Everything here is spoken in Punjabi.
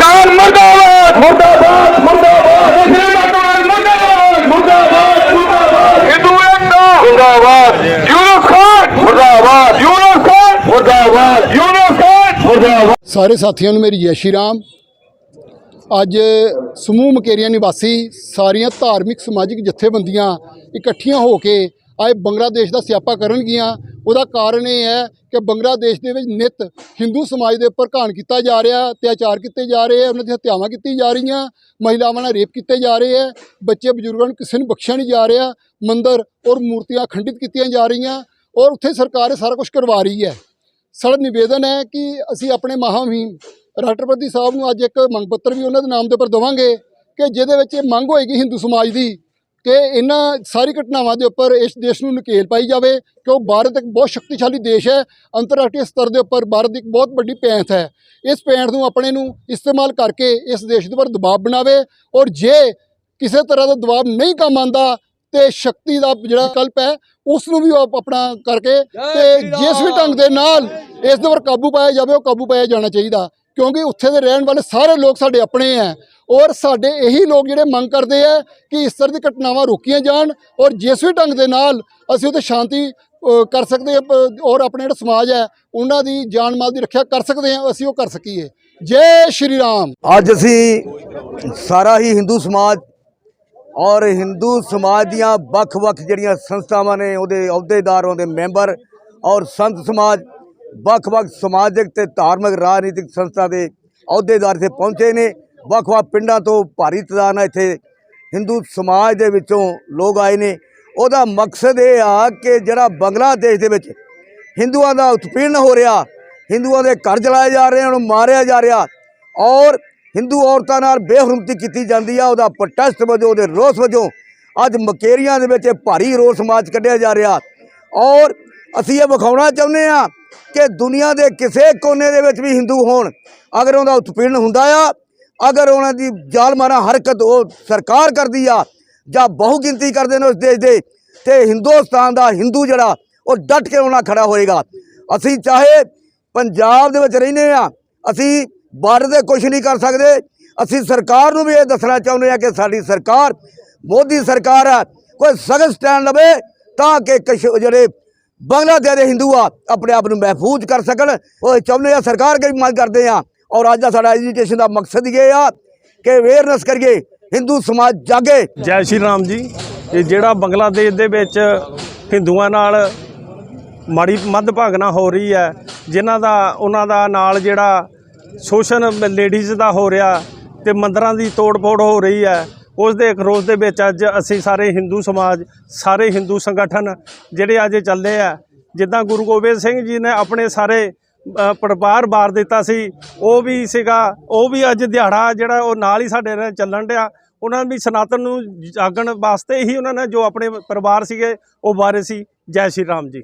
ਖਾਨ ਮੁਰਦਾਬਾਦ! ਮੁਰਦਾਬਾਦ ਮੁਰਦਾਬਾਦ! ਕੇਜਰੀਵਾਲ ਮੁਰਦਾਬਾਦ! ਮੁਰਦਾਬਾਦ ਮੁਰਦਾਬਾਦ! ਹਿੰਦੂ ਏਕਤਾ! ਮੁਰਦਾਬਾਦ! ਯੂਨਸ ਖਾਨ ਮੁਰਦਾਬਾਦ! ਯੂਨਸ ਖਾਨ ਮੁਰਦਾਬਾਦ! ਯੂਨਸ ਖਾਨ ਮੁਰਦਾਬਾਦ! ਸਾਰੇ ਸਾਥੀਆਂ ਨੂੰ ਮੇਰੀ ਜੈ ਸ਼੍ਰੀ ਰਾਮ। ਅੱਜ ਸਮੂਹ ਮਕੇਰੀਆਂ ਨਿਵਾਸੀ ਸਾਰੀਆਂ ਧਾਰਮਿਕ ਸਮਾਜਿਕ ਜਥੇਬੰਦੀਆਂ ਇਕੱਠੀਆਂ ਹੋ ਕੇ ਅੱਜ ਬੰਗਲਾਦੇਸ਼ ਦਾ ਸਿਆਪਾ ਕਰਨਗੀਆਂ। ਉਹਦਾ ਕਾਰਨ ਇਹ ਹੈ ਕਿ ਬੰਗਲਾਦੇਸ਼ ਦੇ ਵਿੱਚ ਨਿਤ ਹਿੰਦੂ ਸਮਾਜ ਦੇ ਉੱਪਰ ਘਾਣ ਕੀਤਾ ਜਾ ਰਿਹਾ, ਅਤਿਆਚਾਰ ਕੀਤੇ ਜਾ ਰਹੇ ਆ, ਉਹਨਾਂ ਦੀਆਂ ਹੱਤਿਆਵਾਂ ਕੀਤੀ ਜਾ ਰਹੀਆਂ, ਮਹਿਲਾਵਾਂ ਨਾਲ ਰੇਪ ਕੀਤੇ ਜਾ ਰਹੇ ਆ, ਬੱਚੇ, ਬਜ਼ੁਰਗਾਂ ਨੂੰ ਕਿਸੇ ਨੂੰ ਬਖਸ਼ਿਆ ਨਹੀਂ ਜਾ ਰਿਹਾ, ਮੰਦਰ ਔਰ ਮੂਰਤੀਆਂ ਖੰਡਿਤ ਕੀਤੀਆਂ ਜਾ ਰਹੀਆਂ ਔਰ ਉੱਥੇ ਸਰਕਾਰ ਇਹ ਸਾਰਾ ਕੁਝ ਕਰਵਾ ਰਹੀ ਹੈ। ਸਾਡਾ ਨਿਵੇਦਨ ਹੈ ਕਿ ਅਸੀਂ ਆਪਣੇ ਮਹਾਮਹਿਮ ਰਾਸ਼ਟਰਪਤੀ ਸਾਹਿਬ ਨੂੰ ਅੱਜ ਇੱਕ ਮੰਗ ਪੱਤਰ ਵੀ ਉਹਨਾਂ ਦੇ ਨਾਮ ਦੇ ਉੱਪਰ ਦੇਵਾਂਗੇ ਕਿ ਜਿਹਦੇ ਵਿੱਚ ਇਹ ਮੰਗ ਹੋਏਗੀ ਹਿੰਦੂ ਸਮਾਜ ਦੀ ਕਿ ਇਹਨਾਂ ਸਾਰੀ ਘਟਨਾਵਾਂ ਦੇ ਉੱਪਰ ਇਸ ਦੇਸ਼ ਨੂੰ ਨਕੇਲ ਪਾਈ ਜਾਵੇ ਕਿ ਉਹ ਭਾਰਤ ਇੱਕ ਬਹੁਤ ਸ਼ਕਤੀਸ਼ਾਲੀ ਦੇਸ਼ ਹੈ ਅੰਤਰਰਾਸ਼ਟਰੀ ਸਤਰ ਦੇ ਉੱਪਰ ਭਾਰਤ ਦੀ ਇੱਕ ਬਹੁਤ ਵੱਡੀ ਪੈਂਥ ਹੈ। ਇਸ ਪੈਂਥ ਨੂੰ ਆਪਣੇ ਨੂੰ ਇਸਤੇਮਾਲ ਕਰਕੇ ਇਸ ਦੇਸ਼ ਦੇ ਉੱਪਰ ਦਬਾਅ ਬਣਾਵੇ ਔਰ ਜੇ ਕਿਸੇ ਤਰ੍ਹਾਂ ਦਾ ਦਬਾਅ ਨਹੀਂ ਕੰਮ ਆਂਦਾ ਤੇ ਸ਼ਕਤੀ ਦਾ ਜਿਹੜਾ ਕਲਪ ਹੈ ਉਸ ਨੂੰ ਵੀ ਉਹ ਆਪਣਾ ਕਰਕੇ ਤੇ ਜਿਸ ਵੀ ਢੰਗ ਦੇ ਨਾਲ ਇਸ ਦੇ ਉੱਪਰ ਕਾਬੂ ਪਾਇਆ ਜਾਵੇ ਉਹ ਕਾਬੂ ਪਾਇਆ ਜਾਣਾ ਚਾਹੀਦਾ। ਕਿਉਂਕਿ ਉੱਥੇ ਦੇ ਰਹਿਣ ਵਾਲੇ ਸਾਰੇ ਲੋਕ ਸਾਡੇ ਆਪਣੇ ਹੈ। ਔਰ ਸਾਡੇ ਇਹੀ ਲੋਕ ਜਿਹੜੇ ਮੰਗ ਕਰਦੇ ਆ ਕਿ ਇਸ ਤਰ੍ਹਾਂ ਦੀ ਘਟਨਾਵਾਂ ਰੋਕੀਆਂ ਜਾਣ ਔਰ ਜਿਸ ਵੀ ਢੰਗ ਦੇ ਨਾਲ ਅਸੀਂ ਉੱਥੇ ਸ਼ਾਂਤੀ ਕਰ ਸਕਦੇ ਹਾਂ ਔਰ ਆਪਣੇ ਜਿਹੜਾ ਸਮਾਜ ਹੈ, ਉਹਨਾਂ ਦੀ ਜਾਨ ਮਾਲ ਦੀ ਰੱਖਿਆ ਕਰ ਸਕਦੇ ਹਾਂ, ਅਸੀਂ ਉਹ ਕਰ ਸਕੀਏ। ਜੈ ਸ਼੍ਰੀ ਰਾਮ। ਅੱਜ ਅਸੀਂ ਸਾਰਾ ਹੀ ਹਿੰਦੂ ਸਮਾਜ ਔਰ ਹਿੰਦੂ ਸਮਾਜ ਦੀਆਂ ਵੱਖ-ਵੱਖ ਜਿਹੜੀਆਂ ਸੰਸਥਾਵਾਂ ਨੇ, ਉਹਦੇ ਅਹੁਦੇਦਾਰ, ਉਹਦੇ ਮੈਂਬਰ ਔਰ ਸੰਤ ਸਮਾਜ, ਵੱਖ-ਵੱਖ ਸਮਾਜਿਕ ਤੇ ਧਾਰਮਿਕ, ਰਾਜਨੀਤਿਕ ਸੰਸਥਾ ਦੇ ਅਹੁਦੇਦਾਰ ਇੱਥੇ ਪਹੁੰਚੇ ਨੇ। ਵੱਖ-ਵੱਖ ਪਿੰਡਾਂ ਤੋਂ ਭਾਰੀ ਤਾਦਾਦ ਨਾਲ ਇੱਥੇ ਹਿੰਦੂ ਸਮਾਜ ਦੇ ਵਿੱਚੋਂ ਲੋਕ ਆਏ ਨੇ। ਉਹਦਾ ਮਕਸਦ ਇਹ ਆ ਕਿ ਜਿਹੜਾ ਬੰਗਲਾਦੇਸ਼ ਦੇ ਵਿੱਚ ਹਿੰਦੂਆਂ ਦਾ ਉਤਪੀੜਨ ਹੋ ਰਿਹਾ, ਹਿੰਦੂਆਂ ਦੇ ਘਰ ਜਲਾਏ ਜਾ ਰਹੇ ਹਨ, ਉਹਨੂੰ ਮਾਰਿਆ ਜਾ ਰਿਹਾ ਔਰ ਹਿੰਦੂ ਔਰਤਾਂ ਨਾਲ ਬੇਹਰਮਤੀ ਕੀਤੀ ਜਾਂਦੀ ਆ, ਉਹਦਾ ਪ੍ਰੋਟੈਸਟ ਵਜੋਂ, ਉਹਦੇ ਰੋਸ ਵਜੋਂ ਅੱਜ ਮਕੇਰੀਆਂ ਦੇ ਵਿੱਚ ਇਹ ਭਾਰੀ ਰੋਸ ਸਮਾਜ ਕੱਢਿਆ ਜਾ ਰਿਹਾ ਔਰ ਅਸੀਂ ਇਹ ਵਿਖਾਉਣਾ ਚਾਹੁੰਦੇ ਆ ਕਿ ਦੁਨੀਆ ਦੇ ਕਿਸੇ ਕੋਨੇ ਦੇ ਵਿੱਚ ਵੀ ਹਿੰਦੂ ਹੋਣ, ਅਗਰ ਉਹਦਾ ਉਤਪੀੜਨ ਹੁੰਦਾ ਆ ਅਗਰ ਉਹਨਾਂ ਦੀ ਜ਼ਾਲਮਾਨਾ ਹਰਕਤ ਉਹ ਸਰਕਾਰ ਕਰਦੀ ਆ ਜਾਂ ਬਹੁ ਗਿਣਤੀ ਕਰਦੇ ਨੇ ਉਸ ਦੇਸ਼ ਦੇ, ਤੇ ਹਿੰਦੁਸਤਾਨ ਦਾ ਹਿੰਦੂ ਜਿਹੜਾ, ਉਹ ਡਟ ਕੇ ਉਹਨਾਂ ਖੜਾ ਹੋਏਗਾ। ਅਸੀਂ ਚਾਹੇ ਪੰਜਾਬ ਦੇ ਵਿੱਚ ਰਹਿੰਦੇ ਆ, ਅਸੀਂ ਬਾਰਡਰ ਦੇ ਕੁਝ ਨਹੀਂ ਕਰ ਸਕਦੇ। ਅਸੀਂ ਸਰਕਾਰ ਨੂੰ ਵੀ ਇਹ ਦੱਸਣਾ ਚਾਹੁੰਦੇ ਆ ਕਿ ਸਾਡੀ ਸਰਕਾਰ, ਮੋਦੀ ਸਰਕਾਰ ਆ, ਕੋਈ ਸਖਤ ਸਟੈਂਡ ਲਵੇ ਤਾਂ ਕਿ ਕਸ਼- ਜਿਹੜੇ ਬੰਗਲਾਦੇਸ਼ ਦੇ ਹਿੰਦੂ ਆ, ਆਪਣੇ ਆਪ ਨੂੰ ਮਹਿਫੂਜ਼ ਕਰ ਸਕਣ। ਉਹ ਚਾਹੁੰਦੇ ਆ, ਸਰਕਾਰ ਕੀ ਮੰਗ ਕਰਦੇ ਆ। ਔਰ ਅੱਜ ਦਾ ਸਾਡਾ ਐਜੂਕੇਸ਼ਨ ਦਾ ਮਕਸਦ ਇਹ ਆ ਕਿ ਅਵੇਅਰਨੈਸ ਕਰੀਏ, ਹਿੰਦੂ ਸਮਾਜ ਜਾਗੇ। ਜੈ ਸ਼੍ਰੀ ਰਾਮ ਜੀ। ਇਹ ਜਿਹੜਾ ਬੰਗਲਾਦੇਸ਼ ਦੇ ਵਿੱਚ ਹਿੰਦੂਆਂ ਨਾਲ ਮਾੜੀ ਮੱਧਭਾਗਨਾ ਹੋ ਰਹੀ ਹੈ, ਜਿਨ੍ਹਾਂ ਦਾ, ਉਹਨਾਂ ਦਾ ਨਾਲ ਜਿਹੜਾ ਸ਼ੋਸ਼ਣ ਲੇਡੀਜ਼ ਦਾ ਹੋ ਰਿਹਾ ਤੇ ਮੰਦਰਾਂ ਦੀ ਤੋੜ-ਫੋੜ ਹੋ ਰਹੀ ਹੈ, ਉਸ ਦੇ ਖਰੋਸ ਦੇ ਵਿੱਚ ਅੱਜ ਅਸੀਂ ਸਾਰੇ ਹਿੰਦੂ ਸਮਾਜ, ਸਾਰੇ ਹਿੰਦੂ ਸੰਗਠਨ ਜਿਹੜੇ ਅੱਜ ਚੱਲੇ ਆ, ਜਿੱਦਾਂ ਗੁਰੂ ਗੋਬਿੰਦ ਸਿੰਘ ਜੀ ਨੇ ਆਪਣੇ ਸਾਰੇ ਪਰਿਵਾਰ ਬਾਰ ਦਿੱਤਾ ਸੀ। ਉਹ ਵੀ ਸੀਗਾ, ਉਹ ਵੀ ਅੱਜ ਦਿਹਾੜਾ ਜਿਹੜਾ ਉਹ ਨਾਲ ਹੀ ਸਾਡੇ ਨਾਲ ਚੱਲਣ ਡਿਆ। ਉਹਨਾਂ ਵੀ ਸਨਾਤਨ ਨੂੰ ਜਾਗਣ ਵਾਸਤੇ ਹੀ ਉਹਨਾਂ ਨੇ ਜੋ ਆਪਣੇ ਪਰਿਵਾਰ ਸੀਗੇ, ਉਹ ਬਾਰੇ ਸੀ। ਜੈ ਸ਼੍ਰੀ ਰਾਮ ਜੀ।